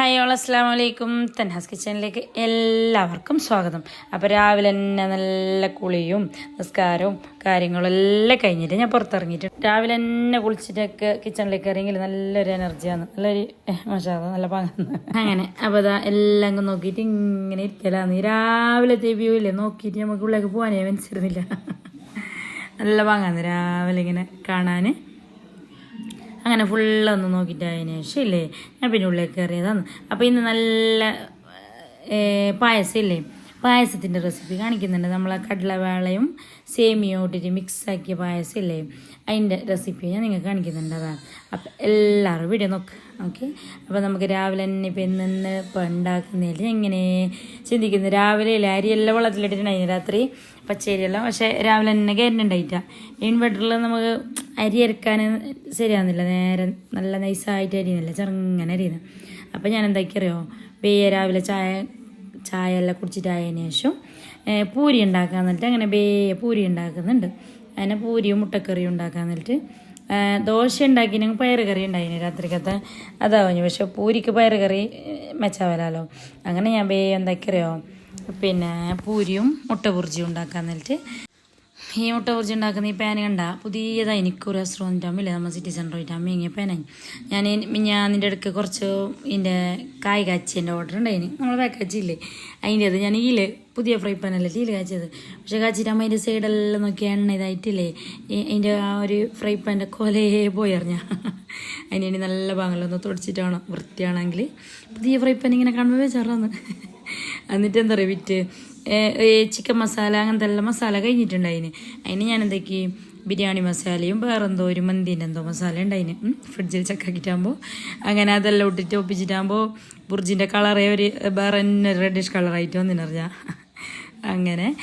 Hi all അസ്സാം വലൈക്കും തൻഹാസ് കിച്ചണിലേക്ക് എല്ലാവർക്കും സ്വാഗതം. അപ്പോൾ രാവിലെ തന്നെ നല്ല കുളിയും നിസ്കാരവും കാര്യങ്ങളും എല്ലാം കഴിഞ്ഞിട്ട് ഞാൻ പുറത്തിറങ്ങിയിട്ടുണ്ട് രാവിലെ തന്നെ കുളിച്ചിട്ടൊക്കെ കിച്ചണിലേക്ക് ഇറങ്ങിയിൽ നല്ലൊരു എനർജിയാണ് നല്ലൊരു മഷാദ നല്ല പാങ്ങാന്ന് അങ്ങനെ അപ്പോൾ അതാ എല്ലാം നോക്കിയിട്ട് ഇങ്ങനെ ഇരിക്കലാന്ന് രാവിലെ വ്യൂ ഇല്ലേ? നോക്കിയിട്ട് നമുക്ക് ഉള്ളിലേക്ക് പോകാനേ മനസ്സിരുന്നില്ല നല്ല പാങ്ങാന്ന് രാവിലെ ഇങ്ങനെ കാണാൻ അങ്ങനെ ഫുള്ളൊന്ന് നോക്കിയിട്ട് അതിന് ശേഷം ഇല്ലേ ഞാൻ പിന്നെ ഉള്ളിലേക്ക് കയറിയതാണ്. അപ്പോൾ ഇന്ന് നല്ല പായസം ഇല്ലേ പായസത്തിന്റെ റെസിപ്പി കാണിക്കുന്നുണ്ട്. നമ്മളെ കടലവാളയും സേമിയും ഇട്ടിട്ട് മിക്സാക്കിയ പായസം ഇല്ലേ അതിന്റെ റെസിപ്പി ഞാൻ നിങ്ങൾക്ക് കാണിക്കുന്നുണ്ട്. അതാണ് അപ്പം എല്ലാവരും വീഡിയോ നോക്ക്. ഓക്കെ അപ്പോൾ നമുക്ക് രാവിലെ തന്നെ ഇപ്പം ഇന്ന് ഇപ്പം ഉണ്ടാക്കുന്നതിൽ എങ്ങനെ ചിന്തിക്കുന്നു? രാവിലെ ഇല്ല അരിയെല്ലാം അതിന് രാത്രി പച്ചരിയെല്ലാം പക്ഷേ രാവിലെ തന്നെ കയറുന്നുണ്ടായിട്ടാ ഇൻവെർട്ടറിൽ നമുക്ക് അരി അരക്കാൻ ശരിയാവുന്നില്ല. നേരെ നല്ല നൈസായിട്ട് അരിയുന്നില്ല. ചെറുങ്ങനെ അരിയുന്നത് അപ്പോൾ ഞാൻ എന്താക്കിയറിയോ വെയ്യ രാവിലെ ചായ ചായ എല്ലാം കുടിച്ചിട്ടായതിനു ശേഷം പൂരി ഉണ്ടാക്കാൻ എന്നിട്ട് അങ്ങനെ ബേ പൂരി ഉണ്ടാക്കുന്നുണ്ട്. അങ്ങനെ പൂരിയും മുട്ടക്കറിയും ഉണ്ടാക്കാൻ എന്നിട്ട് ദോശ ഉണ്ടാക്കി ഞങ്ങൾ പയർ കറി ഉണ്ടായിന് രാത്രിക്കത്തെ. അതാവഞ്ഞു പക്ഷെ പൂരിക്ക് പയർ കറി മെച്ചാവലാലോ. അങ്ങനെ ഞാൻ ബേ എന്താക്കിയറിയോ പിന്നെ പൂരിയും മുട്ട ബുർജിയും ഉണ്ടാക്കാൻ എന്നിട്ട് ഈ മുട്ട കുറിച്ച് ഉണ്ടാക്കുന്ന ഈ പേന കണ്ട പുതിയതായി എനിക്കൊരു അസുഖം അമ്മയില്ലേ നമ്മൾ സിറ്റി സെന്റർ പോയിട്ട് അമ്മ പാനായി. ഞാൻ ഞാൻ അതിന്റെ അടുക്ക് കുറച്ച് ഇതിന്റെ കായ് കാച്ചിന്റെ ഓർഡർ ഉണ്ടായിന്. നമ്മൾ പാക്കാച്ചില്ലേ അതിന്റെ അത് ഞാൻ ഈൽ പുതിയ ഫ്രൈ പാനല്ലേ ഈൽ കാച്ചത് പക്ഷെ കാച്ചിട്ട് അമ്മ അതിന്റെ സൈഡെല്ലാം നോക്കി എണ്ണ ഇതായിട്ടില്ലേ? അതിന്റെ ആ ഒരു ഫ്രൈ പാന്റെ കൊലയെ പോയി അറിഞ്ഞ. അതിന് വേണ്ടി നല്ല ഭാഗങ്ങളൊന്ന് തുടച്ചിട്ടാണ് വൃത്തിയാണെങ്കിൽ പുതിയ ഫ്രൈ പാൻ ഇങ്ങനെ കാണുമ്പോൾ വെച്ചാറാന്ന് എന്നിട്ട് എന്താ പറയുക വിറ്റ്? ചിക്കൻ മസാല അങ്ങനത്തെ എല്ലാം മസാല കഴിഞ്ഞിട്ടുണ്ടായിന്. അതിന് ഞാൻ എന്തൊക്കെ ബിരിയാണി മസാലയും വേറെന്തോ ഒരു മന്തിന്റെ എന്തോ മസാല ഉണ്ടായിന്. ഫ്രിഡ്ജിൽ ചക്കാക്കിട്ടാകുമ്പോൾ അങ്ങനെ അതെല്ലാം ഇട്ടിട്ട് ഒപ്പിച്ചിട്ടാകുമ്പോൾ ബുർജിന്റെ കളറേ ഒരു വേറെ തന്നെ റെഡിഷ് കളറായിട്ട് വന്നിനറിയാം അങ്ങനെ.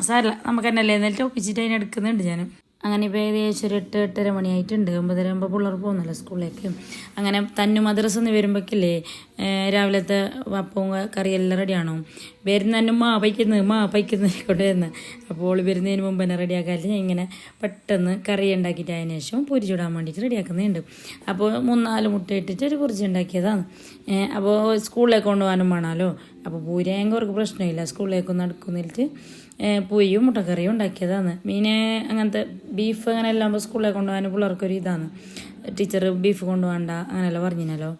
സാരല്ല നമുക്ക് തന്നെ അല്ലേ? എന്നിട്ട് ഒപ്പിച്ചിട്ട് അതിനെടുക്കുന്നുണ്ട് ഞാനും. അങ്ങനെ ഇപ്പോൾ ഏകദേശം ഒരു എട്ട് എട്ടര മണിയായിട്ടുണ്ട്. ഒമ്പതര ആകുമ്പോൾ പിള്ളേർ പോകുന്നല്ലോ സ്കൂളിലേക്ക്. അങ്ങനെ തന്നു മദ്രസ എന്ന് വരുമ്പോഴേക്കില്ലേ രാവിലത്തെ അപ്പവും കറിയെല്ലാം റെഡിയാണോ? തന്നെ മാ പൈക്കുന്നത് മാ പൈക്കുന്നത് കൊണ്ട് വരുന്നത് അപ്പോൾ വരുന്നതിന് മുമ്പ് തന്നെ റെഡിയാക്കാതെ ഞാൻ ഇങ്ങനെ പെട്ടെന്ന് കറി ഉണ്ടാക്കിയിട്ട് അതിന് ശേഷം പൊരി ചൂടാൻ വേണ്ടിയിട്ട് റെഡിയാക്കുന്നുണ്ട്. അപ്പോൾ മൂന്നാൽ മുട്ട ഇട്ടിട്ട് ഒരു കുറിച്ച് ഉണ്ടാക്കിയതാണ്. അപ്പോൾ സ്കൂളിലേക്ക് കൊണ്ടുപോകാനും വേണമല്ലോ അപ്പോൾ പൂരയെങ്കിൽ അവർക്ക് പ്രശ്നമില്ല. സ്കൂളിലേക്കൊന്നും അടുക്കുന്നിട്ട് പൂയും മുട്ടക്കറിയും ഉണ്ടാക്കിയതാണ്. മീനെ അങ്ങനത്തെ ബീഫ് അങ്ങനെ എല്ലാം സ്കൂളിലേക്ക് കൊണ്ടുപോകാൻ പിള്ളേർക്കൊരു ഇതാണ്. ടീച്ചർ ബീഫ് കൊണ്ടുപോകണ്ട അങ്ങനെയല്ല പറഞ്ഞിനല്ലോ.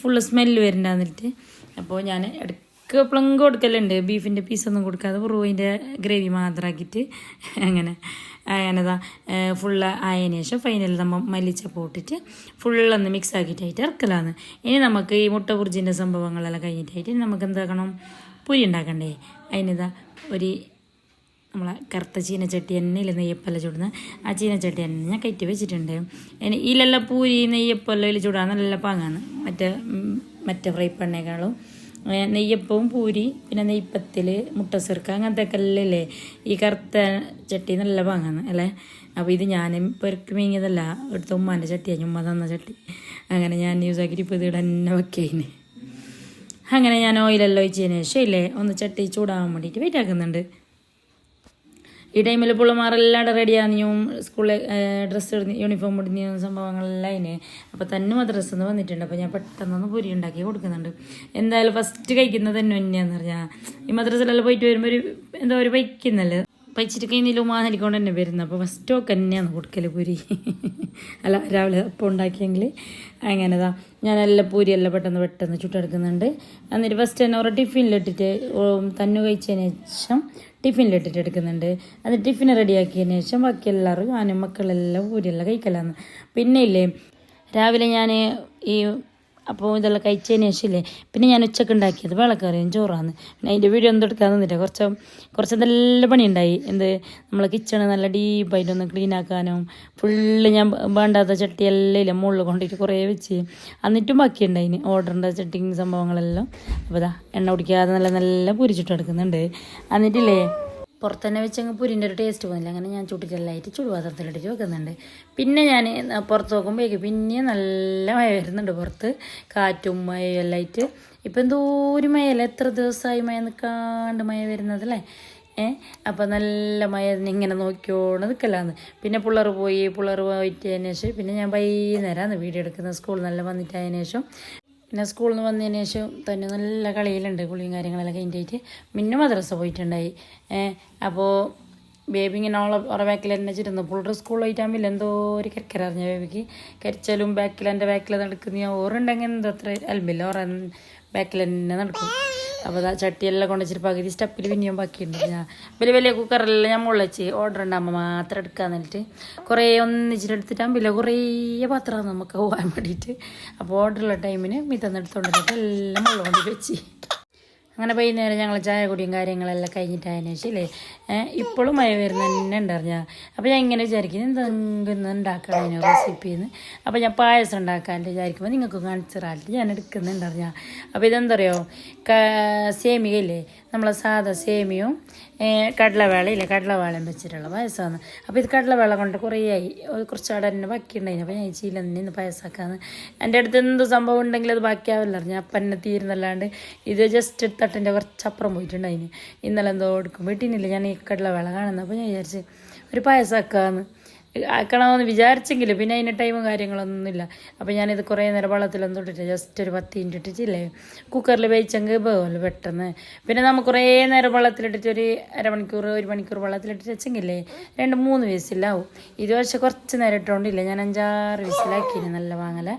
ഫുള്ള് സ്മെല്ല് വരുന്നുണ്ടാന്നിട്ട് അപ്പോൾ ഞാൻ ഇടയ്ക്ക് എപ്പോഴും കൊടുക്കലുണ്ട്. ബീഫിന്റെ പീസൊന്നും കൊടുക്കാതെ പുറവിന്റെ ഗ്രേവി മാത്രമാക്കിയിട്ട് അങ്ങനെ അങ്ങനെതാ. ഫുള്ള് ആയതിനു ശേഷം ഫൈനൽ നമ്മൾ മല്ലിച്ചപ്പ് ഇട്ടിട്ട് ഫുള്ളൊന്ന് മിക്സ് ആക്കിയിട്ടായിട്ട് ഇറക്കലാണ്. ഇനി നമുക്ക് ഈ മുട്ട ബുർജിന്റെ സംഭവങ്ങളെല്ലാം കഴിഞ്ഞിട്ടായിട്ട് നമുക്ക് എന്താക്കണം? പുരി ഉണ്ടാക്കണ്ടേ അതിനിതാ ഒരു നമ്മളെ കറുത്ത ചീനച്ചട്ടി ഇല്ല നെയ്യപ്പല്ല ചൂടുന്ന ആ ചീനച്ചട്ടി തന്നെ ഞാൻ കയറ്റി വെച്ചിട്ടുണ്ട്. ഇതിലെല്ലാം പൂരി നെയ്യപ്പല്ലോ ഇതിൽ ചൂടാൻ നല്ല പാങ്ങാണ്. മറ്റേ മറ്റേ ഫ്രൈ പണ്ണേക്കാളും നെയ്യപ്പവും പൂരി പിന്നെ നെയ്പ്പത്തിൽ മുട്ട ചെറുക്ക അങ്ങനത്തെ ഒക്കെ അല്ലേ ഈ കറുത്ത ചട്ടി നല്ല പാങ്ങാണ് അല്ലേ? അപ്പോൾ ഇത് ഞാൻ പെരുക്ക് മീങ്ങിയതല്ല എടുത്ത ഉമ്മാന്റെ ചട്ടിയാണ് ഉമ്മ തന്ന ചട്ടി. അങ്ങനെ ഞാൻ യൂസ് ആക്കിയിട്ട് ഇപ്പോൾ ഇത് ഇവിടെ തന്നെ വെക്കേന്. അങ്ങനെ ഞാൻ ഓയിലെല്ലാം ഒഴിച്ചതിന് ശേഷം ഇല്ലേ ഒന്ന് ചട്ടി ചൂടാകാൻ വേണ്ടിയിട്ട് വെയിറ്റ് ആക്കുന്നുണ്ട്. ഈ ടൈമിൽ പിള്ളമാരെല്ലാം റെഡിയാകുന്നു സ്കൂളിൽ ഡ്രസ്സ് ഇടുന്ന യൂണിഫോം ഇടുന്ന സംഭവങ്ങളെല്ലാം അതിന്. അപ്പോൾ തന്നെ ഡ്രസ്സ് നിന്ന് വന്നിട്ടുണ്ട്. അപ്പോൾ ഞാൻ പെട്ടെന്നൊന്ന് പൊരി ഉണ്ടാക്കി കൊടുക്കുന്നുണ്ട്. എന്തായാലും ഫസ്റ്റ് കഴിക്കുന്നത് തന്നെ തന്നെയാന്ന് പറഞ്ഞാൽ ഈ മദ്രസ്സിലെല്ലാം പോയിട്ട് വരുമ്പോൾ ഒരു എന്താ ഒരു വയ്ക്കുന്നല്ലേ പൈച്ചിട്ട് കഴിഞ്ഞില്ല ഉമാഹരിക്കൊണ്ട് തന്നെ വരുന്നത്. അപ്പോൾ ഫസ്റ്റ് ഒക്കെ തന്നെയാണ് കൊടുക്കൽ പൂരി. അല്ല രാവിലെ അപ്പം ഉണ്ടാക്കിയെങ്കിൽ അങ്ങനെതാ. ഞാനെല്ലാം പൂരിയെല്ലാം പെട്ടെന്ന് പെട്ടെന്ന് ചുട്ടെടുക്കുന്നുണ്ട്. എന്നിട്ട് ഫസ്റ്റ് തന്നെ ഒരു ടിഫിനിലിട്ടിട്ട് തന്നു കഴിച്ചതിന് ശേഷം ടിഫിനിലിട്ടിട്ട് എടുക്കുന്നുണ്ട്. അത് ടിഫിൻ റെഡിയാക്കിയതിന് ശേഷം ബാക്കി എല്ലാവരും ഞാനും മക്കളെല്ലാം പൂരിയെല്ലാം കഴിക്കലാന്ന്. പിന്നെ ഇല്ലേ രാവിലെ ഞാൻ ഈ അപ്പോൾ ഇതെല്ലാം കഴിച്ചതിന് ശേഷമില്ലേ പിന്നെ ഞാൻ ഉച്ചയ്ക്ക് ഉണ്ടാക്കിയത് വിളക്കറിയും ചോറാന്ന്. പിന്നെ അതിന്റെ വീഡിയോ ഒന്നും എടുക്കാൻ തന്നിട്ട് കുറച്ച് കുറച്ച് നല്ല പണിയുണ്ടായി. എന്ത്? നമ്മളെ കിച്ചണ് നല്ല ഡീപ്പായിട്ടൊന്ന് ക്ലീൻ ആക്കാനും ഫുള്ള് ഞാൻ വേണ്ടാത്ത ചട്ടിയെല്ലാം ഇല്ല മുകളിൽ കൊണ്ടിട്ട് കുറേ വെച്ച്. എന്നിട്ടും ബാക്കിയുണ്ടായിന് ഓർഡറിന്റെ ചട്ടിങ് സംഭവങ്ങളെല്ലാം. അപ്പോൾ ഇതാ എണ്ണ കുടിക്കാതെ നല്ല നല്ല പൊരിച്ചിട്ട് എടുക്കുന്നുണ്ട് എന്നിട്ടില്ലേ? പുറത്തന്നെ വെച്ചങ്ങ് പുരിന്റെ ഒരു ടേസ്റ്റ് പോകുന്നില്ല അങ്ങനെ ഞാൻ ചുട്ടിക്കല്ലായിട്ട് ചുടുപാത്രത്തിലിട്ടിട്ട് വെക്കുന്നുണ്ട്. പിന്നെ ഞാൻ പുറത്ത് നോക്കുമ്പോഴേക്ക് പിന്നെ നല്ല മഴ വരുന്നുണ്ട് പുറത്ത്. കാറ്റും മഴയും ആയിട്ട്. ഇപ്പം എന്തോ ഒരു മഴയല്ല? എത്ര ദിവസമായി മഴ നിൽക്കാണ്ട് മഴ വരുന്നതല്ലേ? ഏ? അപ്പം നല്ല മഴ ഇങ്ങനെ നോക്കിയോണ്ട് നിൽക്കലാന്ന് പിന്നെ പിള്ളേർ പോയി പിള്ളേർ പോയിട്ട് ശേഷം പിന്നെ ഞാൻ വൈകുന്നേരമാണ് വീഡിയോ എടുക്കുന്നത് സ്കൂളിൽ നല്ല വന്നിട്ട് ശേഷം പിന്നെ സ്കൂളിൽ നിന്ന് വന്നതിന് ശേഷം തന്നെ നല്ല കളിയിലുണ്ട് കുളിയും കാര്യങ്ങളെല്ലാം കഴിഞ്ഞിട്ട്. മിന്നു മദ്രസ പോയിട്ടുണ്ടായി. അപ്പോൾ ബേബി ഇങ്ങനെ ഓളെ ഓറെ ബാക്കിൽ തന്നെ വെച്ചിരുന്നു സ്കൂളിൽ പോയിട്ടാകുമ്പോൾ എന്തോ ഒരു കരിക്കര അറിഞ്ഞ ബേബിക്ക്? കരിച്ചാലും ബാക്കിൽ എന്റെ ബാക്കിൽ നടക്കുന്ന. ഞാൻ ഓറുണ്ടെങ്കിൽ എന്തോ അത്ര അൽമ്പില്ല ഓറ ബാക്കിൽ തന്നെ നടക്കും. അപ്പോൾ അതാ ചട്ടിയെല്ലാം കൊണ്ടുവച്ചിട്ട് പകുതി സ്റ്റെപ്പിൽ പിന്നെയും ബാക്കിയുണ്ട്. ഞാൻ വലിയ വലിയ കുക്കറെല്ലാം ഞാൻ മുളച്ച് ഓർഡർ ഉണ്ടാകുമ്പോൾ മാത്രം എടുക്കാൻ എന്നിട്ട് കുറേ ഒന്നിച്ചിട്ട് വില കുറേ പാത്രമാണ് നമുക്ക് പോകാൻ വേണ്ടിയിട്ട്. അപ്പോൾ ഓർഡറുള്ള ടൈമിന് മിതന്നെടുത്തോണ്ടിട്ട് എല്ലാം മുകളിൽ കൊണ്ട് വെച്ച്. അങ്ങനെ വൈകുന്നേരം ഞങ്ങൾ ചായ കുടിയും കാര്യങ്ങളെല്ലാം കഴിഞ്ഞിട്ടായതിനു ശേഷം അല്ലേ ഇപ്പോഴും മഴ വരുന്ന തന്നെ ഉണ്ടറിഞ്ഞാൽ അപ്പോൾ ഞാൻ ഇങ്ങനെ വിചാരിക്കുന്നത് എന്തെങ്കിലും ഉണ്ടാക്കണം അതിന് റെസിപ്പിന്ന് അപ്പോൾ ഞാൻ പായസം ഉണ്ടാക്കാൻ വിചാരിക്കുമ്പോൾ നിങ്ങൾക്ക് കാണിച്ചു തരാറിട്ട് ഞാൻ എടുക്കുന്നുണ്ടറിഞ്ഞാൽ അപ്പോൾ ഇതെന്താ പറയുക സേമികയില്ലേ നമ്മളെ സാധാ സേമിയും കടലവേള ഇല്ലേ കടലവേളയും വെച്ചിട്ടുള്ള പായസമാണ്. അപ്പോൾ ഇത് കടലവേള കൊണ്ട് കുറേ ആയി കുറച്ച് അവിടെ തന്നെ ബാക്കിയുണ്ടായിരുന്നു അപ്പോൾ ഞാൻ ചീല നിന്ന് പായസമാക്കാന്ന് എന്റെ അടുത്ത് എന്ത് സംഭവം ഉണ്ടെങ്കിൽ അത് ബാക്കിയാവില്ല ഞാൻ അപ്പം എന്നെ തീരുന്നല്ലാണ്ട് ഇത് ജസ്റ്റ് തട്ടിന്റെ കുറച്ചപ്പുറം പോയിട്ടുണ്ടായിന്. ഇന്നലെ എന്തോ എടുക്കും. വീട്ടിനില്ല ഞാൻ ഈ കടലവേള കാണുന്നത് അപ്പോൾ ഞാൻ വിചാരിച്ച് ഒരു പായസമാക്കാന്ന് ആക്കണമെന്ന് വിചാരിച്ചെങ്കിൽ പിന്നെ അതിന് ടൈമും കാര്യങ്ങളൊന്നുമില്ല അപ്പോൾ ഞാനിത് കുറേ നേരം വെള്ളത്തിലൊന്നും ഇട്ടിട്ട് ജസ്റ്റ് ഒരു പത്ത് മിനിറ്റ് ഇട്ടിട്ടില്ലേ കുക്കറിൽ വേവിച്ചെങ്കിൽ പോകുമല്ലോ പെട്ടെന്ന്. പിന്നെ നമ്മൾ കുറേ നേരം വെള്ളത്തിലിട്ടിട്ട് ഒരു അരമണിക്കൂർ ഒരു മണിക്കൂർ വെള്ളത്തിലിട്ടിട്ട് വെച്ചെങ്കിലേ രണ്ട് മൂന്ന് വയസ്സിലാവും ഇത് പക്ഷേ കുറച്ച് നേരം ഇട്ടുകൊണ്ടില്ല ഞാൻ അഞ്ചാറ് വിസിലാക്കിന് നല്ല വാങ്ങല.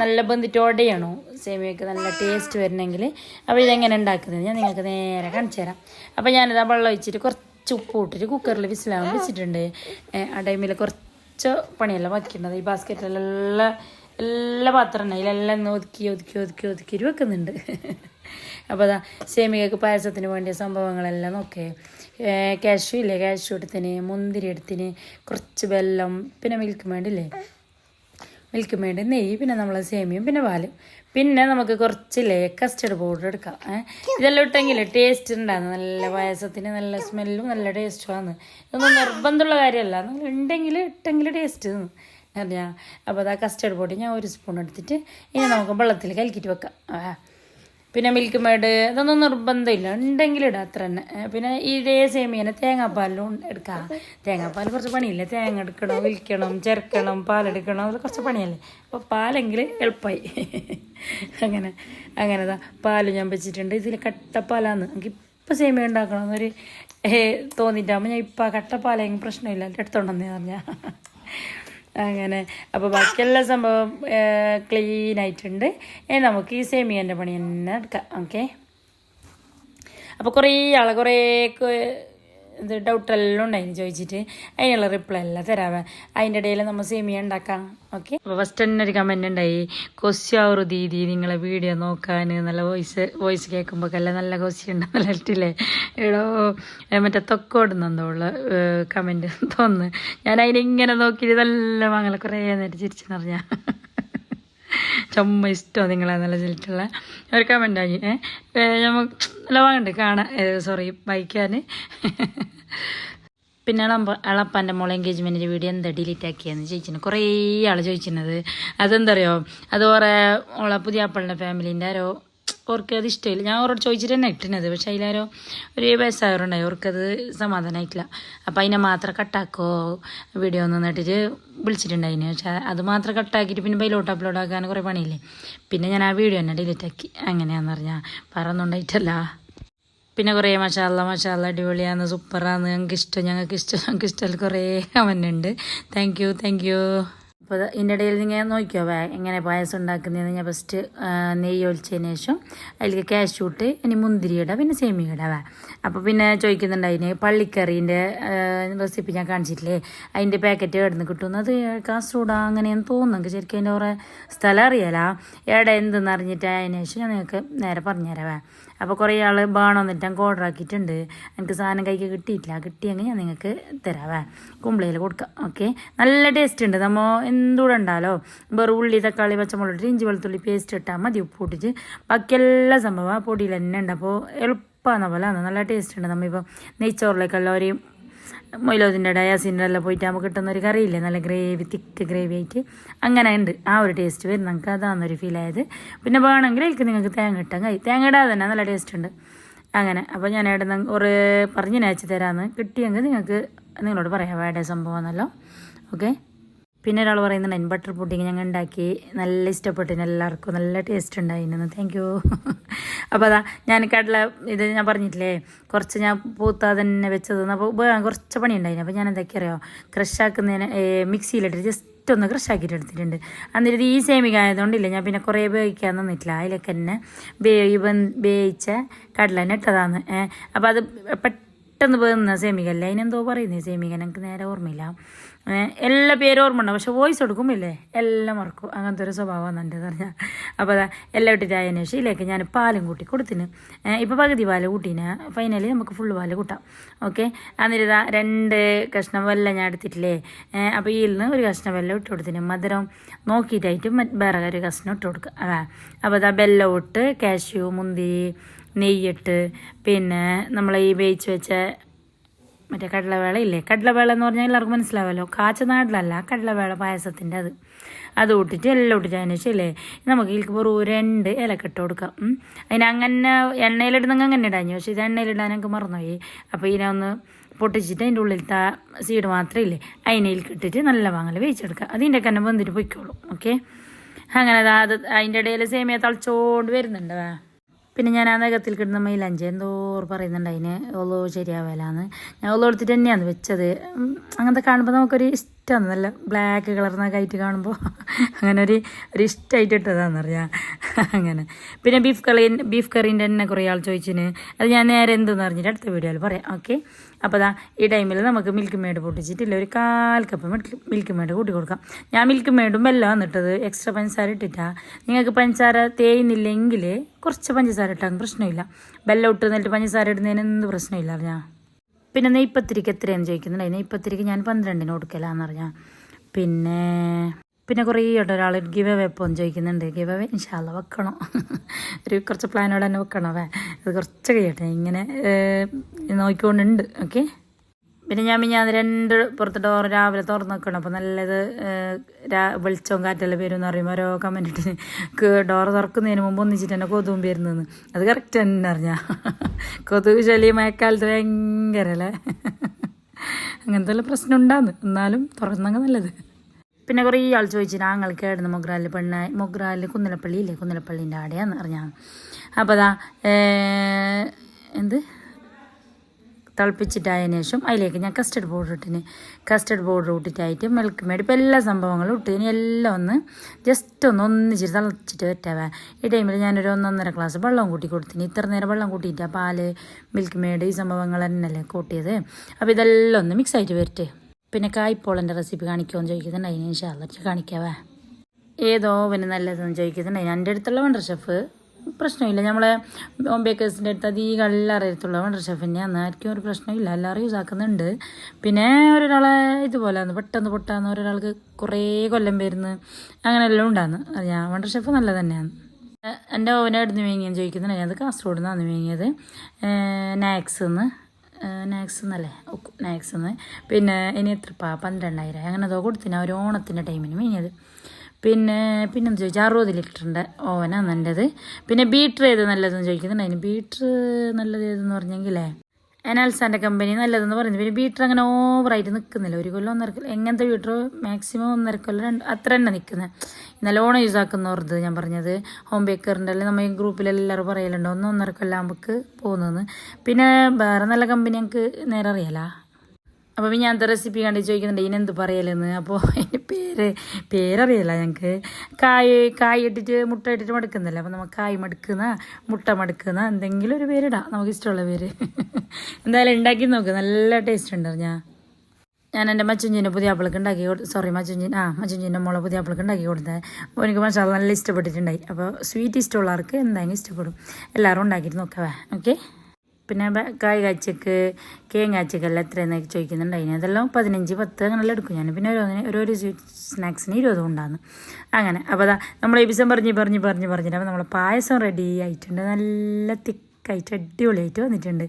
നല്ല ബന്ധിട്ട് ഓടയാണോ സേമിയൊക്കെ നല്ല ടേസ്റ്റ് വരണമെങ്കിൽ അപ്പോൾ ഇതെങ്ങനെ ഉണ്ടാക്കുന്നത്? ഞാൻ നിങ്ങൾക്ക് നേരെ കാണിച്ചു തരാം. അപ്പോൾ ഞാനിത് ആ വെള്ളം ഒഴിച്ചിട്ട് കുറച്ച് ഉപ്പ് കുക്കറിൽ വിസിലാൻ വെച്ചിട്ടുണ്ട്. ആ ടൈമിൽ കുറച്ച് പണിയെല്ലാം ബാക്കിയുണ്ട്. ഈ ബാസ്ക്കറ്റിലെല്ലാം എല്ലാ പാത്രം ഉണ്ട്. അതിലെല്ലാം ഒന്ന് ഒതുക്കി ഒതുക്കി ഒതുക്കി ഒതുക്കി വെക്കുന്നുണ്ട്. അപ്പോൾ അതാ സേമികക്ക് പായസത്തിന് വേണ്ടിയ സംഭവങ്ങളെല്ലാം നോക്കേ. കാഷ്യൂ ഇല്ലേ? കാഷ്യൂ എടുത്തിന് മുന്തിരി എടുത്തിന് കുറച്ച് വെല്ലം പിന്നെ മിൽക്ക് മേടില്ലേ മിൽക്ക് മേഡ് നെയ്യ് പിന്നെ നമ്മൾ സേമിയും പിന്നെ പാൽ. പിന്നെ നമുക്ക് കുറച്ച് കുറച്ചില്ലേ കസ്റ്റർഡ് പൗഡർ എടുക്കാം. ഇതെല്ലാം ഇട്ടെങ്കിൽ ടേസ്റ്റ് ഉണ്ടായിരുന്നു നല്ല പായസത്തിന് നല്ല സ്മെല്ലും നല്ല ടേസ്റ്റും ആണ്. ഇതൊന്നും നിർബന്ധമുള്ള കാര്യമല്ല. നിങ്ങൾ ഉണ്ടെങ്കിൽ ഇട്ടെങ്കിൽ ടേസ്റ്റ് അറിയാം. അപ്പോൾ അതാ കസ്റ്റർഡ് പൊടി ഞാൻ ഒരു സ്പൂൺ എടുത്തിട്ട് ഇനി നമുക്ക് വെള്ളത്തിൽ കലക്കിയിട്ട് വെക്കാം. പിന്നെ മിൽക്ക് മേഡ് അതൊന്നും നിർബന്ധമില്ല. ഉണ്ടെങ്കിൽ ഇടാം അത്ര തന്നെ. പിന്നെ ഇതേ സേമിയനെ തേങ്ങാപ്പാലിലും എടുക്കാം. തേങ്ങാപ്പാൽ കുറച്ച് പണിയില്ല? തേങ്ങ എടുക്കണം വിൽക്കണം ചേർക്കണം പാലെടുക്കണം അത് കുറച്ച് പണിയല്ലേ? അപ്പോൾ പാലെങ്കിൽ എളുപ്പമായി അങ്ങനെ അങ്ങനെ അങ്ങനെതാ പാൽ ഞാൻ വെച്ചിട്ടുണ്ട്. ഇതിൽ കട്ടപ്പാലാന്ന് എനിക്ക് ഇപ്പം സേമിയ ഉണ്ടാക്കണം എന്നൊരു തോന്നിയിട്ടാകുമ്പോൾ ഞാൻ ഇപ്പം കട്ടപ്പാലെങ്കിൽ പ്രശ്നമില്ല. എന്റെ അടുത്തുണ്ടെന്ന് പറഞ്ഞാൽ അങ്ങനെ. അപ്പോൾ ബാക്കിയെല്ലാ സംഭവം ക്ലീൻ ആയിട്ടുണ്ട്. നമുക്ക് ഈ സേമിയന്റെ പണി തന്നെ എടുക്കാം. ഓക്കെ അപ്പോൾ കുറേ ആളെ കുറേ ഇത് ഡൗട്ടെല്ലാം ഉണ്ടായിരുന്നു ചോദിച്ചിട്ട് അതിനുള്ള റിപ്ലൈ എല്ലാം തരാവേ. അതിന്റെ ഇടയിൽ നമ്മൾ സേമിയ ഉണ്ടാക്കാം. ഓക്കെ അപ്പോൾ ഫസ്റ്റ് തന്നെ ഒരു കമന്റ് ഉണ്ടായി. കൊസ്യാവറു ദീദി നിങ്ങളെ വീഡിയോ നോക്കാൻ നല്ല വോയിസ് വോയിസ് കേൾക്കുമ്പോൾ എല്ലാം നല്ല കൊസ്യ ഉണ്ടെന്നല്ല ഇട്ടില്ലേ എടോ മറ്റേ തൊക്കോടുന്നെന്തോ ഉള്ള കമന്റ് തോന്നുന്നു ഞാൻ അതിനിങ്ങനെ നോക്കിയിട്ട് നല്ല വാങ്ങല കുറേ നേരം ചിരിച്ചു ഇഷ്ടമാണ് നിങ്ങളെ നല്ല ചിലിട്ടുള്ള ഒരു ഏഹ് നമുക്ക് നല്ല വാങ്ങണ്ട് കാണാൻ സോറി വായിക്കാൻ പിന്നെ അളപ്പ അളപ്പന്റെ മോളെ എൻഗേജ്മെന്റിന്റെ വീഡിയോ എന്താ ഡിലീറ്റ് ആക്കിയെന്ന് ചോദിച്ചിരുന്നു കുറേ ആൾ ചോദിച്ചിരുന്നത് അതെന്താ അറിയോ അത് കുറേ ഓളെ പുതിയ ആപ്പിളിന്റെ ഫാമിലീന്റെ ആരോ ഓർക്ക് അത് ഇഷ്ടമില്ല ഞാൻ അവരോട് ചോദിച്ചിട്ട് തന്നെ ഇട്ടിരുന്നത്. പക്ഷെ അതിലാരോ ഒരു വയസ്സായവരുണ്ടായി അവർക്കത് സമാധാനമായിട്ടില്ല അപ്പം അതിനെ മാത്രം കട്ടാക്കോ വീഡിയോ ഒന്ന് നട്ടിട്ട് വിളിച്ചിട്ടുണ്ടായിന്. പക്ഷെ അത് മാത്രം കട്ടാക്കിയിട്ട് പിന്നെ ബൈലോട്ട് അപ്ലോഡ് ആക്കാൻ കുറേ പണിയില്ലേ? പിന്നെ ഞാൻ ആ വീഡിയോ തന്നെ ഡിലീറ്റ് ആക്കി. അങ്ങനെയാന്ന് പറഞ്ഞാൽ പറന്നുണ്ടായിട്ടല്ല പിന്നെ കുറേ മഷാല്ല മഷാല്ല അടിപൊളിയാന്ന് സൂപ്പറാന്ന് ഞങ്ങൾക്ക് ഇഷ്ടം ഞങ്ങൾക്ക് ഇഷ്ടം ഞങ്ങൾക്ക് ഇഷ്ടം കുറേ ഉണ്ട്. താങ്ക് യു താങ്ക് യു അപ്പോൾ ഇതിന്റെ ഇടയിൽ നിങ്ങൾ നോക്കിയോ എങ്ങനെ പായസം ഉണ്ടാക്കുന്നതെന്ന് ഞാൻ ഫസ്റ്റ് നെയ്യ് ഒഴിച്ചതിന് ശേഷം അതിലേക്ക് ക്യാഷ് ഇട്ട് ഇനി മുന്തിരി ഇടാം പിന്നെ സേമിയ ഇടാം അപ്പോൾ പിന്നെ ചോദിക്കുന്നുണ്ട് അതിന് പള്ളിക്കറീന്റെ റെസിപ്പി ഞാൻ കാണിച്ചിട്ടില്ലേ? അതിന്റെ പാക്കറ്റ് എവിടുന്ന് കിട്ടും അത് കാസർഗോഡ് അങ്ങനെയെന്ന് തോന്നുന്നു. ശരിക്കും അതിന്റെ കുറേ സ്ഥലം അറിയാലോ. എവിടെ എന്തെന്ന് അറിഞ്ഞിട്ട് അതിന് ശേഷം ഞാൻ നിങ്ങൾക്ക് നേരെ പറഞ്ഞുതരാം അപ്പോൾ കുറേ ആൾ വേണമെന്നിട്ട് ഞങ്ങൾക്ക് ഓർഡർ ആക്കിയിട്ടുണ്ട്. എനിക്ക് സാധനം കൈക്ക് കിട്ടിയിട്ടില്ല. കിട്ടിയെങ്കിൽ ഞാൻ നിങ്ങൾക്ക് തരാവേ. കുമ്പളയിൽ കൊടുക്കാം. ഓക്കെ നല്ല ടേസ്റ്റ് ഉണ്ട്. നമ്മൾ എന്തുകൂടെ ഉണ്ടാലോ വെറും ഉള്ളി തക്കാളി പച്ചമുളക് ഇഞ്ചി വെളുത്തുള്ളി പേസ്റ്റ് ഇട്ടാൽ മതി. ഉപ്പ് പൊട്ടിച്ച് ബാക്കി എല്ലാ സംഭവം ആ പൊടിയിൽ തന്നെ ഉണ്ട്. അപ്പോൾ എളുപ്പമാണ് പോലെ നല്ല ടേസ്റ്റ് ഉണ്ട്. നമ്മളിപ്പോൾ നെയ്ച്ചോറിലേക്കെല്ലാവരെയും മൊയിലോതിന്റെ ഡയാസിന്റെ എല്ലാം പോയിട്ട് നമുക്ക് കിട്ടുന്ന ഒരു കറിയില്ലേ? നല്ല ഗ്രേവി തിക്ക് ഗ്രേവി ആയിട്ട് അങ്ങനെ ഉണ്ട്. ആ ഒരു ടേസ്റ്റ് വരും നമുക്ക് അതാണെന്നൊരു ഫീൽ ആയത്. പിന്നെ വേണമെങ്കിൽ എനിക്ക് നിങ്ങൾക്ക് തേങ്ങ കിട്ടാൻ കഴി തേങ്ങ ഇടാതെ തന്നെ നല്ല ടേസ്റ്റ് ഉണ്ട്. അങ്ങനെ. അപ്പോൾ ഞാൻ ഇവിടെ നിന്ന് ഒരു പറഞ്ഞ് അയച്ചു തരാമെന്ന് കിട്ടിയെങ്കിൽ നിങ്ങൾക്ക് നിങ്ങളോട് പറയാം. വേണ്ട സംഭവം എന്നല്ലോ. ഓക്കെ പിന്നെ ഒരാൾ പറയുന്നുണ്ടായിരുന്നു ബട്ടർ പുഡിങ് ഞങ്ങൾ ഉണ്ടാക്കി നല്ല ഇഷ്ടപ്പെട്ടു. എല്ലാവർക്കും നല്ല ടേസ്റ്റ് ഉണ്ടായിരുന്നു. താങ്ക് യു അപ്പോൾ അതാ ഞാൻ കടല ഇത് ഞാൻ പറഞ്ഞിട്ടില്ലേ കുറച്ച് ഞാൻ പൂത്താ തന്നെ വെച്ചത്. അപ്പോൾ കുറച്ച് പണി ഉണ്ടായിരുന്നു അപ്പോൾ ഞാൻ എന്തൊക്കെ അറിയാമോ ക്രഷ് ആക്കുന്നതിന് മിക്സിയിലിട്ട് ജസ്റ്റ് ഒന്ന് ക്രഷ് ആക്കിയിട്ട് എടുത്തിട്ടുണ്ട്. എന്നിട്ട് ഈ സേമിക ആയതുകൊണ്ടില്ല. ഞാൻ പിന്നെ കുറേ ഉപയോഗിക്കാൻ നിന്നിട്ടില്ല. അതിലൊക്കെ തന്നെ വേവി വേവിച്ച കടല ഇട്ടതാണ്. അപ്പോൾ അത് പെട്ടെന്ന് വേകുന്ന സേമികല്ലേ അതിനെന്തോ പറയുന്നത് സേമിക എനിക്ക് നേരെ ഓർമ്മയില്ല. എല്ലാ പേരും ഓർമ്മ ഉണ്ടാവും പക്ഷെ വോയിസ് കൊടുക്കുമ്പില്ലേ എല്ലാം മറക്കും. അങ്ങനത്തെ ഒരു സ്വഭാവമാണ് എന്റെ പറഞ്ഞാൽ അപ്പോൾ അതാ എല്ലാം ഇട്ടിട്ടായതിനു ശേഷം ഇതിലേക്ക് ഞാൻ പാലും കൂട്ടി കൊടുത്തിന്. ഇപ്പോൾ പകുതി പാൽ കൂട്ടീന്. ഫൈനലി നമുക്ക് ഫുള്ള് പാൽ കൂട്ടാം. ഓക്കെ? ഇതാ രണ്ട് കഷ്ണം വെല്ലം ഞാൻ എടുത്തിട്ടില്ലേ? അപ്പോൾ ഇതിൽ നിന്ന് ഒരു കഷ്ണം വെല്ലം ഇട്ട് കൊടുത്തിന്. മധുരം നോക്കിയിട്ടായിട്ട് വേറെ ഒരു കഷ്ണം ഇട്ട് കൊടുക്കുക അപ്പോൾ അതാ ബെല്ലം ഇട്ട് കാഷ്യൂ മുന്തിരി നെയ്യിട്ട് പിന്നെ നമ്മൾ ഈ വേവിച്ച് വെച്ച മറ്റേ കടലവേള ഇല്ലേ? കടലവേള എന്ന് പറഞ്ഞാൽ എല്ലാവർക്കും മനസ്സിലാവല്ലോ. കാച്ചനാടിലല്ല കടലവേള പായസത്തിന്റെ അത്. അത് ഇട്ടിട്ട് എല്ലാം ഇട്ടിട്ട് അതിന് ശേഷം ഇല്ലേ നമുക്ക് ഇതിലേക്ക് ഒരു രണ്ട് ഇലക്ക ഇട്ട് കൊടുക്കാം. അതിന് അങ്ങനെ എണ്ണയിലിടുന്നെങ്കിൽ അങ്ങനെ ഇടാഞ്ഞു പക്ഷേ ഇത് എണ്ണയിലിടാൻ എനിക്ക് മറന്നുപോയി. അപ്പോൾ ഇതിനെ ഒന്ന് പൊട്ടിച്ചിട്ട് അതിന്റെ ഉള്ളിലത്തെ സീഡ് മാത്രമേ ഇല്ലേ അതിനയിലേക്ക് ഇട്ടിട്ട് നല്ല വാങ്ങൽ വേവിച്ചെടുക്കുക അതിന്റെ തന്നെ വന്നിട്ട് പൊയ്ക്കോളും ഓക്കെ അങ്ങനെ അത് അതിന്റെ ഇടയിൽ സേമിയ തളിച്ചോണ്ട് വരുന്നുണ്ട് പിന്നെ ഞാൻ ആ നഖത്തിൽ കിട്ടുന്ന മൈലാഞ്ചി എന്തോ പറയുന്നുണ്ട് അതിന്. ഓളോ ശരിയാവലാന്ന്. ഞാൻ ഓളോ എടുത്തിട്ട് തന്നെയാണ് വെച്ചത് അങ്ങനത്തെ കാണുമ്പോൾ നമുക്കൊരു ഇഷ്ടമാണ് നല്ല ബ്ലാക്ക് കളർന്നൊക്കെ ആയിട്ട് കാണുമ്പോൾ അങ്ങനെ ഒരു ഒരു ഇഷ്ടമായിട്ട് ഇട്ടതാണെന്നറിയാം അങ്ങനെ. പിന്നെ ബീഫ് കറി ബീഫ് കറീന്റെ തന്നെ കുറേ ആൾ ചോദിച്ചിന്. അത് ഞാൻ നേരെ എന്തെന്ന് അറിഞ്ഞിട്ട് അടുത്ത വീഡിയോയിൽ പറയാം. ഓക്കെ അപ്പോൾ അതാ ഈ ടൈമിൽ നമുക്ക് മിൽക്ക് മേഡ് പൊട്ടിച്ചിട്ടില്ല. ഒരു കാൽ കപ്പ് മിൽക്ക് മേഡ് കൂട്ടി കൊടുക്കാം. ഞാൻ മിൽക്ക് മേഡും എല്ലാം ഇട്ടത് എക്സ്ട്രാ പഞ്ചസാര ഇട്ടിട്ടാ. നിങ്ങൾക്ക് പഞ്ചസാര തേയുന്നില്ലെങ്കിൽ കുറച്ച് പഞ്ചസാര ഇട്ടാൽ പ്രശ്നമില്ല. ബെല്ലം ഇട്ട് നിന്നിട്ട് പഞ്ചസാര ഇടുന്നതിന് എന്ത് പ്രശ്നമില്ല അറിഞ്ഞാ? പിന്നെ നെയ്പ്പത്തിരിക്ക് എത്രയാണെന്ന് ചോദിക്കുന്നുണ്ട്. നെയ്പ്പത്തിരിക്ക് ഞാൻ പന്ത്രണ്ടിന് കൊടുക്കലാന്ന് പറഞ്ഞാൽ പിന്നെ പിന്നെ കുറേ ഉണ്ട്. ഒരാൾ ഗിവ് അവേ എപ്പോൾ ചോദിക്കുന്നുണ്ട്. ഗിവ് അവേ ഇൻഷാല്ല വെക്കണം. ഒരു കുറച്ച് പ്ലാനോടെ തന്നെ വെക്കണം അത് കുറച്ച് കഴിയട്ടെ ഇങ്ങനെ നോക്കിക്കൊണ്ടുണ്ട്. ഓക്കെ? പിന്നെ ഞാൻ പിന്നെ അത് രണ്ട് പുറത്ത് ഡോർ രാവിലെ തുറന്ന് വെക്കണം. അപ്പോൾ നല്ലത് വെളിച്ചവും കാറ്റെല്ലാം വരും എന്ന് പറയുമ്പോൾ ഓരോ കമന്റ് ഇട്ട് ഡോർ തുറക്കുന്നതിന് മുമ്പ് ഒന്നിച്ചിട്ട് തന്നെ കൊതുകും വരുന്നതെന്ന്. അത് കറക്റ്റ് തന്നെ അറിഞ്ഞാൽ കൊതുക് ശല്യം മഴക്കാലത്ത് ഭയങ്കര അല്ലേ? അങ്ങനത്തെ വല്ല പ്രശ്നം ഉണ്ടാന്ന്. എന്നാലും തുറന്നങ്ങ് നല്ലത്. പിന്നെ കുറേ ആൾ ചോദിച്ചു ഞങ്ങൾ കേടുന്ന മൊഗ്രാലിൽ പെണ്ണ മൊഗ്രാലിൽ കുന്നിലപ്പള്ളി ഇല്ലേ കുന്നിലപ്പള്ളീന്റെ ആടെയാന്ന് അറിഞ്ഞാൽ അപ്പോൾ അതാ എന്ത്? തിളപ്പിച്ചിട്ടായതിനു ശേഷം അതിലേക്ക് ഞാൻ കസ്റ്റർഡ് പൗഡർ ഇട്ടിന്. കസ്റ്റർഡ് പൗഡർ ഇട്ടിട്ടായിട്ട് മിൽക്ക് മേഡ് ഇപ്പോൾ എല്ലാ സംഭവങ്ങളും ഇട്ട് ഇനി എല്ലാം ഒന്ന് ജസ്റ്റ് ഒന്ന് ഒന്നിച്ചിട്ട് തിളച്ചിട്ട് വെറ്റാവേ ഈ ടൈമിൽ ഞാനൊരു ഒന്നൊന്നര ഗ്ലാസ് വെള്ളം കൂട്ടി കൊടുത്തിന്. ഇത്ര നേരം വെള്ളം കൂട്ടിയിട്ട് പാൽ മിൽക്ക് മേഡ് ഈ സംഭവങ്ങൾ തന്നെയല്ലേ കൂട്ടിയത്. അപ്പോൾ ഇതെല്ലാം ഒന്ന് മിക്സ് ആയിട്ട് വരട്ടെ. പിന്നെ കായ്പോളന്റെ റെസിപ്പി കാണിക്കുമെന്ന് ചോദിക്കുന്നുണ്ട്. അതിന് ഇൻഷാല്ല കാണിക്കാവേ. ഏതോ ഓവന് നല്ലതെന്ന് ചോദിക്കുന്നുണ്ട്. എന്റെ അടുത്തുള്ള വണ്ടർ ഷെഫ് പ്രശ്നമില്ല. നമ്മളെ ഹോം ബേക്കേഴ്സിന്റെ അടുത്ത് അധികം എല്ലാവരുടെ അടുത്തുള്ള വണ്ടർ ഷെഫിന്റെ അന്ന് ആർക്കും ഒരു പ്രശ്നമില്ല. എല്ലാവരും യൂസ് ആക്കുന്നുണ്ട്. പിന്നെ ഒരാളെ ഇതുപോലെ പെട്ടെന്ന് പൊട്ടാന്ന് ഒരാൾക്ക് കുറേ കൊല്ലം വരുന്നു അങ്ങനെയെല്ലാം ഉണ്ടാകുന്നു അത് ഞാൻ വണ്ടർ ഷെഫ് നല്ല തന്നെയാണ് എന്റെ ഓവനെ എവിടുന്ന് വാങ്ങിയെന്ന് ചോദിക്കുന്നുണ്ട്. ഞാനത് കാസർഗോഡ് നിന്നാണ് വാങ്ങിയത് നാക്സ് എന്ന് നാക്സ് എന്നല്ലേ നാക്സ് എന്ന് പിന്നെ ഇനി എത്ര? പന്ത്രണ്ടായിരം. അങ്ങനെ അതോ കൊടുത്തിന് ഒരു ഓണത്തിന്റെ ടൈമിന് വാങ്ങിയത് പിന്നെ പിന്നെന്ത് ചോദിച്ചാൽ അറുപത് ലിറ്ററിന്റെ ഓവനാണ് നല്ലത്. പിന്നെ ബീറ്റർ ഏത് നല്ലതെന്ന് ചോദിക്കുന്നുണ്ട്. അതിന് ബീറ്റർ നല്ലത് ഏതെന്ന് പറഞ്ഞെങ്കിലേ എനാൽസാന്റെ കമ്പനി നല്ലതെന്ന് പറയുന്നത് പിന്നെ ബീറ്റർ അങ്ങനെ ഓവറായിട്ട് നിൽക്കുന്നില്ല ഒരു കൊല്ലം ഒന്നര എങ്ങനത്തെ ബീറ്റർ? മാക്സിമം ഒന്നര രണ്ട് അത്ര തന്നെ നിൽക്കുന്നത് നല്ലോണം യൂസ് ആക്കുന്നവർക്ക് ഞാൻ പറഞ്ഞത്. ഹോം ബേക്കറിന്റെ അല്ലെങ്കിൽ നമ്മൾ ഈ ഗ്രൂപ്പിലെല്ലാവരും പറയലുണ്ട്. ഒന്ന് ഒന്നര കൊല്ലം പോകുന്നതെന്ന്. പിന്നെ വേറെ നല്ല കമ്പനി ഞങ്ങൾക്ക് നേരെ അറിയാലോ? അപ്പോൾ പിന്നെ ഞാൻ റെസിപ്പി കണ്ട് ചോദിക്കുന്നുണ്ട് ഇതിനെന്ത് പറയലെന്ന്? അപ്പോൾ അതിന്റെ പേര് പേരറിയില്ല ഞങ്ങൾക്ക് കായ് കായ് ഇട്ടിട്ട് മുട്ട ഇട്ടിട്ട് മടുക്കുന്നില്ല? അപ്പോൾ നമുക്ക് കായ് മടുക്കുന്ന മുട്ട മടുക്കുന്ന എന്തെങ്കിലും ഒരു പേരിടാം. നമുക്ക് ഇഷ്ടമുള്ള പേര്. എന്തായാലും ഉണ്ടാക്കി നോക്ക്. നല്ല ടേസ്റ്റ് ഉണ്ടാവും ഞാൻ ഞാൻ എന്റെ മച്ചുഞ്ചിന്റെ പുതിയ ആപ്പിളക്ക് ഉണ്ടാക്കി സോറി മച്ചുഞ്ചിൻ ആ മച്ചുഞ്ചിന്റെ മോളെ പുതിയ ആപ്പിളക്ക് ഉണ്ടാക്കി കൊടുത്തത് അപ്പോൾ എനിക്ക് മസാല നല്ല ഇഷ്ടപ്പെട്ടിട്ടുണ്ടായി. അപ്പോൾ സ്വീറ്റ് ഇഷ്ടമുള്ളവർക്ക് എന്തായാലും ഇഷ്ടപ്പെടും. എല്ലാവരും ഉണ്ടാക്കിയിട്ട് നോക്കാവേ. ഓക്കെ പിന്നെ കായ് കാച്ചക്ക് കേങ്ങ കാച്ചക്കെല്ലാം എത്രയെന്നൊക്കെ ചോദിക്കുന്നുണ്ട്. അതിന് അതെല്ലാം പതിനഞ്ച് പത്ത് അങ്ങനെല്ലാം എടുക്കും. ഞാൻ പിന്നെ ഓരോന്നിന് ഓരോരോ സ്നാക്സിന് ഇരുപതും ഉണ്ടാകുന്നു അങ്ങനെ. അപ്പോൾ അതാ നമ്മൾ ദിവസം പറഞ്ഞ് പറഞ്ഞ് പറഞ്ഞ് പറഞ്ഞിട്ട് അപ്പോൾ നമ്മൾ പായസം റെഡി ആയിട്ടുണ്ട്. നല്ല തിക്കായിട്ട് അടിപൊളിയായിട്ട് വന്നിട്ടുണ്ട്.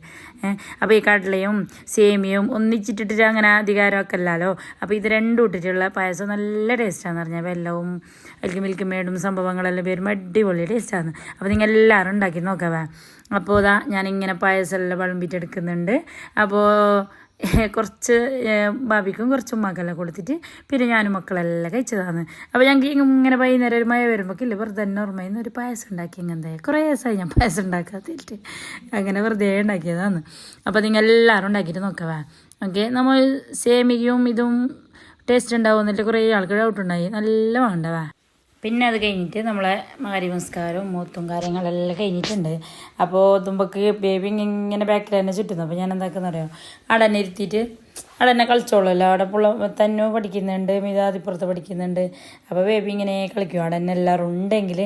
അപ്പോൾ ഈ കടലയും സേമിയയും ഒന്നിച്ചിട്ടിട്ട് അങ്ങനെ അധികാരമൊക്കെ അല്ലല്ലോ അപ്പോൾ ഇത് രണ്ടും ഇട്ടിട്ടുള്ള പായസം നല്ല ടേസ്റ്റാന്ന് പറഞ്ഞാൽ വെല്ലവും അല്ലെങ്കിൽ മിൽക്ക് മേടും സംഭവങ്ങളെല്ലാം വരുമ്പോൾ അടിപൊളി ടേസ്റ്റാണ് അപ്പോൾ നിങ്ങൾ എല്ലാവരും ഉണ്ടാക്കി നോക്കാവേ. അപ്പോൾ ഇതാ ഞാനിങ്ങനെ പായസമെല്ലാം വിളമ്പിട്ടെടുക്കുന്നുണ്ട്. അപ്പോൾ കുറച്ച് ഭാബിക്കും കുറച്ച് ഉമ്മാക്കെല്ലാം കൊടുത്തിട്ട് പിന്നെ ഞാനും മക്കളെല്ലാം കഴിച്ചതാണ്. അപ്പോൾ ഞങ്ങൾക്ക് ഇങ്ങനെ വൈകുന്നേരം ഒരു മഴ വരുമ്പോൾ ഇല്ല വെറുതെ തന്നെ ഓർമ്മയിൽ നിന്ന് ഒരു പായസം ഉണ്ടാക്കി. ഇങ്ങനത്തെ കുറേ ദിവസമായി ഞാൻ പായസം ഉണ്ടാക്കാത്തിട്ട്. അങ്ങനെ വെറുതെ ഉണ്ടാക്കിയതാണ്. അപ്പോൾ നിങ്ങൾ എല്ലാവരും ഉണ്ടാക്കിയിട്ട് നോക്കവേ ഓക്കെ? നമ്മൾ സേമികയും ഇതും ടേസ്റ്റ് ഉണ്ടാവും എന്നിട്ട് കുറേ ആൾക്ക് ഡൗട്ട് ഉണ്ടായി. നല്ല വേണ്ടവേ പിന്നെ അത് കഴിഞ്ഞിട്ട് നമ്മളെ മാരി സംസ്കാരവും മൂത്തും കാര്യങ്ങളെല്ലാം കഴിഞ്ഞിട്ടുണ്ട്. അപ്പോൾ തുമ്പക്ക് ബേബി ഇങ്ങനെ ബാക്കിൽ തന്നെ ചുറ്റുന്നു. അപ്പോൾ ഞാൻ എന്താക്കുന്ന അറിയാം? അവിടെ തന്നെ ഇരുത്തിയിട്ട് അവിടെ തന്നെ കളിച്ചോളുമല്ലോ. അവിടെ പുള്ള തന്നെ പഠിക്കുന്നുണ്ട് മിതാതിപ്പുറത്ത് പഠിക്കുന്നുണ്ട്. അപ്പോൾ ബേബി ഇങ്ങനെ കളിക്കും. അവിടെ തന്നെ എല്ലാവരും ഉണ്ടെങ്കിൽ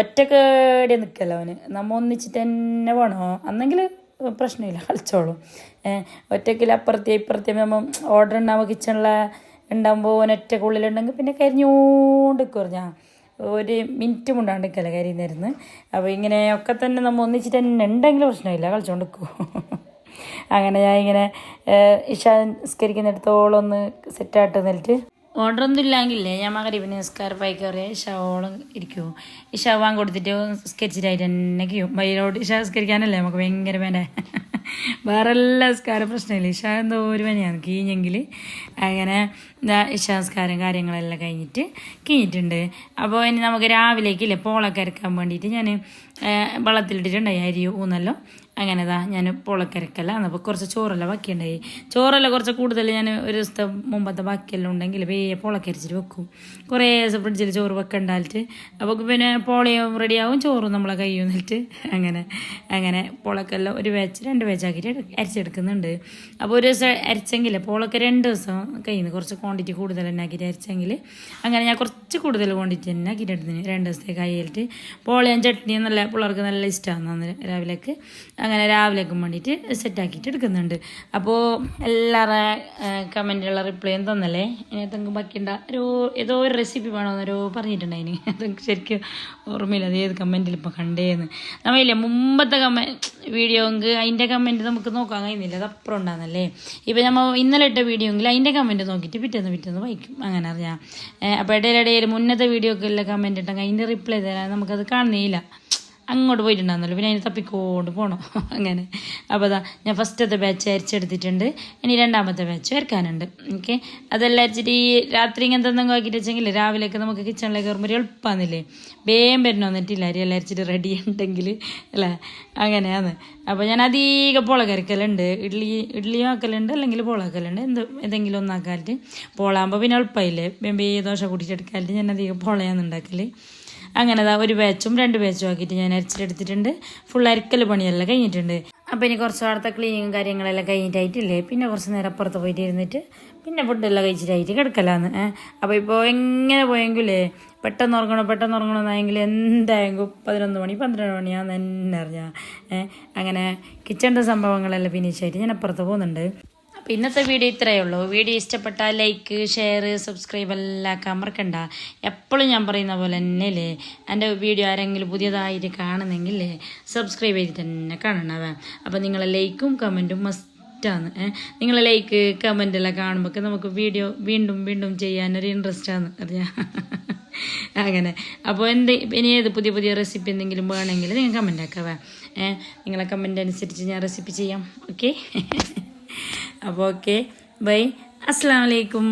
ഒറ്റക്കേടി നിൽക്കല്ലോ അവന്. നമ്മൾ ഒന്നിച്ചിട്ട് തന്നെ വേണോ അന്നെങ്കിൽ പ്രശ്നമില്ല. കളിച്ചോളും. ഒറ്റക്കിൽ അപ്പുറത്തെ ഇപ്പുറത്തെ നമ്മൾ ഓർഡർ ഉണ്ടാകുമ്പോൾ കിച്ചണിലെ ഉണ്ടാകുമ്പോൾ ഒറ്റക്കുള്ളിലുണ്ടെങ്കിൽ പിന്നെ കരിഞ്ഞോണ്ട് ഞാൻ ഒരു മിനിറ്റ് മുണ്ടാണ്ടിക്കല്ല കരിയുന്നിരുന്ന് അപ്പോൾ ഇങ്ങനെയൊക്കെ തന്നെ നമ്മൾ ഒന്നിച്ചിട്ട് തന്നെ ഉണ്ടെങ്കിൽ പ്രശ്നമില്ല. കളിച്ചുകൊണ്ട് അങ്ങനെ ഞാൻ ഇങ്ങനെ ഇഷ നിസ്കരിക്കുന്നിടത്തോളം ഒന്ന് സെറ്റായിട്ട് നിന്നിട്ട് ഓർഡർ ഒന്നും ഇല്ലെങ്കിലേ ഞാൻ മകരീബ് നിസ്കാരം പൈക്കറിയ ഷവോളം ഇരിക്കുമോ ഈ ഷവാൻ കൊടുത്തിട്ട് സ്കെച്ചിട്ടായിട്ട് തന്നെ ചെയ്യും വൈകിട്ടോട് ഇഷ സ്കരിക്കാനല്ലേ നമുക്ക് ഭയങ്കര വേണ്ട വേറെ എല്ലാ സംസ്കാരം പ്രശ്നമില്ല. ഇഷ എന്തോ ഒരു പനിയാണ് കീഞ്ഞെങ്കിൽ അങ്ങനെ ഇഷാസ്കാരം കാര്യങ്ങളെല്ലാം കഴിഞ്ഞിട്ട് കീഞ്ഞിട്ടുണ്ട്. അപ്പോൾ ഇനി നമുക്ക് രാവിലേക്കില്ലേ? പോളൊക്കെ അരക്കാൻ വേണ്ടിയിട്ട് ഞാൻ വെള്ളത്തിലിട്ടിട്ടുണ്ടായി അരി ഊന്നല്ലോ അങ്ങനെ ദാ ഞാൻ പുളക്കരക്കല്ല. എന്നപ്പോൾ കുറച്ച് ചോറെല്ലാം ബാക്കിയുണ്ടായി. ചോറെല്ലാം കുറച്ച് കൂടുതൽ ഞാൻ ഒരു ദിവസത്തെ മുമ്പത്തെ ബാക്കിയെല്ലാം ഉണ്ടെങ്കിൽ വേ പോളക്കരച്ചിട്ട് വെക്കും. കുറേ ദിവസം ഫ്രിഡ്ജിൽ ചോറ് വെക്കണ്ടാലിട്ട് അപ്പോൾ പിന്നെ പോളയും റെഡിയാവും ചോറും നമ്മളെ കൈ വന്നിട്ട് അങ്ങനെ അങ്ങനെ പൊളക്കല്ല ഒരു വേച്ച് രണ്ട് വേച്ചാക്കിയിട്ട് അരച്ചെടുക്കുന്നുണ്ട്. അപ്പോൾ ഒരു ദിവസം അരച്ചെങ്കിൽ പോളൊക്കെ രണ്ട് ദിവസം കയ്യിൽ നിന്ന് കുറച്ച് ക്വാണ്ടിറ്റി കൂടുതൽ തന്നെ ആക്കിയിട്ട് അരച്ചെങ്കിൽ അങ്ങനെ ഞാൻ കുറച്ച് കൂടുതൽ ക്വാണ്ടിറ്റി തന്നെ ആക്കിയിട്ട് എടുത്തിന് രണ്ട് ദിവസത്തേക്ക് കയ്യിലിട്ട് പോളയും ചട്നിയും നല്ല പിള്ളേർക്ക് നല്ല ഇഷ്ടമാണ് രാവിലേക്ക്. അങ്ങനെ രാവിലേക്കും വേണ്ടിയിട്ട് സെറ്റാക്കിയിട്ട് എടുക്കുന്നുണ്ട്. അപ്പോൾ എല്ലാവരുടെ കമന്റുള്ള റിപ്ലൈയും തന്നല്ലേ? എന്തെങ്കിലും ബാക്കിയുണ്ട ഒരു ഏതോ ഒരു റെസിപ്പി വേണമെന്നൊരു പറഞ്ഞിട്ടുണ്ടായിന് അതൊക്കെ ശരിക്കും ഓർമ്മയില്ല. അത് ഏത് കമന്റിൽ ഇപ്പോൾ കണ്ടേന്ന്. നമ്മളില്ലേ മുമ്പത്തെ കമന്റ് വീഡിയോ എങ്കിൽ അതിന്റെ കമന്റ് നമുക്ക് നോക്കാൻ കഴിയുന്നില്ല. അത് അപ്പുറം ഉണ്ടാകുന്നല്ലേ ഇപ്പം നമ്മൾ ഇന്നലെ ഇട്ട വീഡിയോ എങ്കിൽ അതിന്റെ കമന്റ് നോക്കിയിട്ട് പിറ്റേന്ന് പിറ്റേന്ന് വായിക്കും. അങ്ങനെ അറിയാം. അപ്പോൾ ഇടയിലിടയിൽ മുന്നത്തെ വീഡിയോക്ക് ഉള്ള കമന്റ് ഇട്ടെങ്കിൽ അതിന്റെ റിപ്ലൈ തരാൻ നമുക്കത് കാണുന്നില്ല അങ്ങോട്ട് പോയിട്ടുണ്ടാകുന്നല്ലോ പിന്നെ അതിന് തപ്പിക്കോണ്ട് പോകണം അങ്ങനെ. അപ്പോൾ അതാ ഞാൻ ഫസ്റ്റത്തെ ബാച്ച് അരിച്ചെടുത്തിട്ടുണ്ട്. ഇനി രണ്ടാമത്തെ ബാച്ച് വരക്കാനുണ്ട് ഓക്കെ അതെല്ലാം അരിച്ചിട്ട് ഈ രാത്രി ഇങ്ങനത്തെ എന്തെങ്കിലും ആക്കിയിട്ട് വെച്ചെങ്കിൽ രാവിലെയൊക്കെ നമുക്ക് കിച്ചണിലേക്ക് കയറുമ്പോൾ എളുപ്പമാണെന്നില്ലേ വേഗം വരണോ എന്നിട്ടില്ല എല്ലാം അരിച്ചിട്ട് റെഡി ഉണ്ടെങ്കിൽ അല്ലേ? അങ്ങനെയാണ്. അപ്പോൾ ഞാൻ അധികം പോളക്കരക്കലുണ്ട് ഇഡ്ഡലി ഇഡ്ഡലിയും ആക്കലുണ്ട്. അല്ലെങ്കിൽ പോളാക്കലുണ്ട് എന്ത് എന്തെങ്കിലും ഒന്നാക്കാലിട്ട് പോളാകുമ്പോൾ പിന്നെ എളുപ്പമായില്ലേ ബേ ദോശ കൂട്ടിയിട്ടെടുക്കാലിട്ട് ഞാൻ അധികം പോളയാണ് അങ്ങനെ ഒരു ബാച്ചും രണ്ട് ബാച്ചും ആക്കിയിട്ട് ഞാൻ അരച്ചിട്ടെടുത്തിട്ടുണ്ട് ഫുൾ അരക്കൽ പണിയെല്ലാം കഴിഞ്ഞിട്ടുണ്ട്. അപ്പോൾ ഇനി കുറച്ച് അവിടുത്തെ ക്ലീനിങ്ങും കാര്യങ്ങളെല്ലാം കഴിഞ്ഞിട്ടായിട്ടില്ലേ? പിന്നെ കുറച്ച് നേരം അപ്പുറത്ത് പോയിട്ട് ഇരുന്നിട്ട് പിന്നെ ഫുഡെല്ലാം കഴിച്ചിട്ടായിട്ട് കിടക്കലാന്ന്. അപ്പോൾ ഇപ്പോൾ എങ്ങനെ പോയെങ്കിലേ പെട്ടെന്ന് ഉറങ്ങണം പെട്ടെന്ന് ഉറങ്ങണം എന്നായെങ്കിൽ എന്തായെങ്കിലും പതിനൊന്ന് മണി പന്ത്രണ്ട് മണിയാന്ന് തന്നെ അറിഞ്ഞാൽ അങ്ങനെ കിച്ചണിന്റെ സംഭവങ്ങളെല്ലാം ഫിനിഷായിട്ട് ഞാൻ അപ്പുറത്ത് പോകുന്നുണ്ട്. അപ്പോൾ ഇന്നത്തെ വീഡിയോ ഇത്രയേ ഉള്ളൂ. വീഡിയോ ഇഷ്ടപ്പെട്ടാൽ ലൈക്ക് ഷെയർ സബ്സ്ക്രൈബ് എല്ലാം മറക്കണ്ട എപ്പോഴും ഞാൻ പറയുന്ന പോലെ തന്നെ അല്ലേ എന്റെ വീഡിയോ ആരെങ്കിലും പുതിയതായിട്ട് കാണുന്നെങ്കിൽ സബ്സ്ക്രൈബ് ചെയ്തിട്ട് തന്നെ കാണണവേ അപ്പോൾ നിങ്ങളെ ലൈക്കും കമന്റും മസ്റ്റാണ് നിങ്ങളെ ലൈക്ക് കമന്റ് എല്ലാം കാണുമ്പോൾ നമുക്ക് വീഡിയോ വീണ്ടും വീണ്ടും ചെയ്യാനൊരു ഇൻട്രസ്റ്റ് ആണ്. അറിയാം? അങ്ങനെ. അപ്പോൾ എന്ത് ഇനി ഏത് പുതിയ പുതിയ റെസിപ്പി എന്തെങ്കിലും വേണമെങ്കിൽ നിങ്ങൾ കമന്റ് ആക്കാവേ നിങ്ങളെ കമന്റ് അനുസരിച്ച് ഞാൻ റെസിപ്പി ചെയ്യാം. ഓക്കെ അപ്പോൾ ഓക്കെ ബൈ അസ്സാം വലൈക്കും